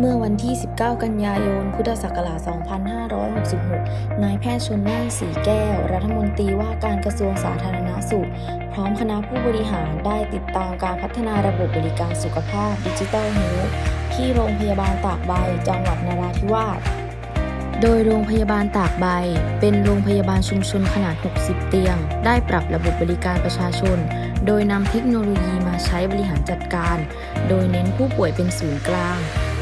เมื่อวันที่ 19 กันยายน พุทธศักราช 2566 นายแพทย์ชนน่านสีแก้ว รัฐมนตรีว่าการกระทรวงสาธารณสุข พร้อมคณะผู้บริหารได้ติดตามการพัฒนาระบบบริการสุขภาพดิจิทัลเฮลท์ที่โรงพยาบาลตากใบ จังหวัดนราธิวาสโดยโรงพยาบาลตากใบ เป็นโรงพยาบาลชุมชนขนาด 60 เตียง ได้ปรับระบบบริการประชาชน โดยนำเทคโนโลยีมาใช้บริหารจัดการ โดยเน้นผู้ป่วยเป็นศูนย์กลาง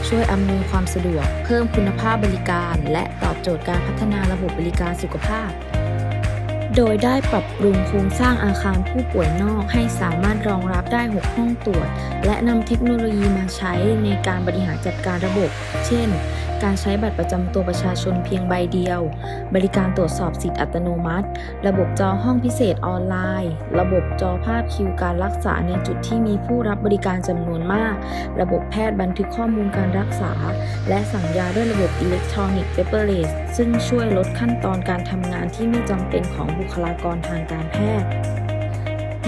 ช่วยอำนวยความสะดวก เพิ่มคุณภาพบริการ และตอบโจทย์การพัฒนาระบบบริการสุขภาพ โดยได้ปรับปรุงโครงสร้างอาคารผู้ป่วยนอกให้สามารถรองรับได้ 6 ห้องตรวจ และนำเทคโนโลยีมาใช้ในการบริหารจัดการระบบ เช่นการใช้บัตรประจำตัวประชาชนเพียงใบเดียว บริการตรวจสอบสิทธิอัตโนมัติ ระบบจอห้องพิเศษออนไลน์ ระบบจอภาพคิวการรักษาในจุดที่มีผู้รับบริการจำนวนมาก ระบบแพทย์บันทึกข้อมูลการรักษา และสั่งยาด้วยระบบอิเล็กทรอนิกส์เปเปอร์เลสซึ่งช่วยลดขั้นตอนการทำงานที่ไม่จำเป็นของบุคลากรทางการแพทย์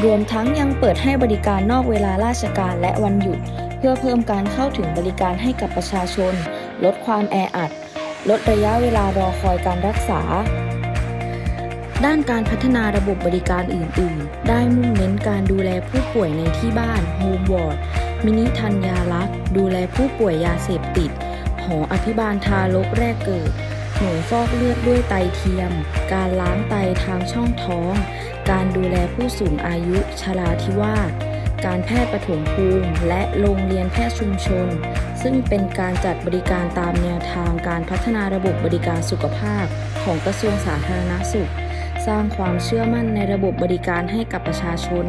รวมทั้งยังเปิดให้บริการนอกเวลาราชการและวันหยุด เพื่อเพิ่มการเข้าถึงบริการให้กับประชาชน ลดความแออัด ลดระยะเวลารอคอยการรักษา ด้านการพัฒนาระบบบริการอื่น ๆ ได้มุ่งเน้นการดูแลผู้ป่วยในที่บ้านโฮมวอร์ดมินิทันยาลักษ์ดูแลผู้ป่วยยาเสพติด หออภิบาลทารกแรกเกิดหน่วยฟอกเลือดด้วยไตเทียม การล้างไตทางช่องท้อง การดูแลผู้สูงอายุชราธิวาส การแพทย์ปฐมภูมิ และโรงเรียนแพทย์ชุมชน ซึ่งเป็นการจัดบริการตามแนวทางการพัฒนาระบบบริการสุขภาพ ของกระทรวงสาธารณสุข สร้างความเชื่อมั่นในระบบบริการให้กับประชาชน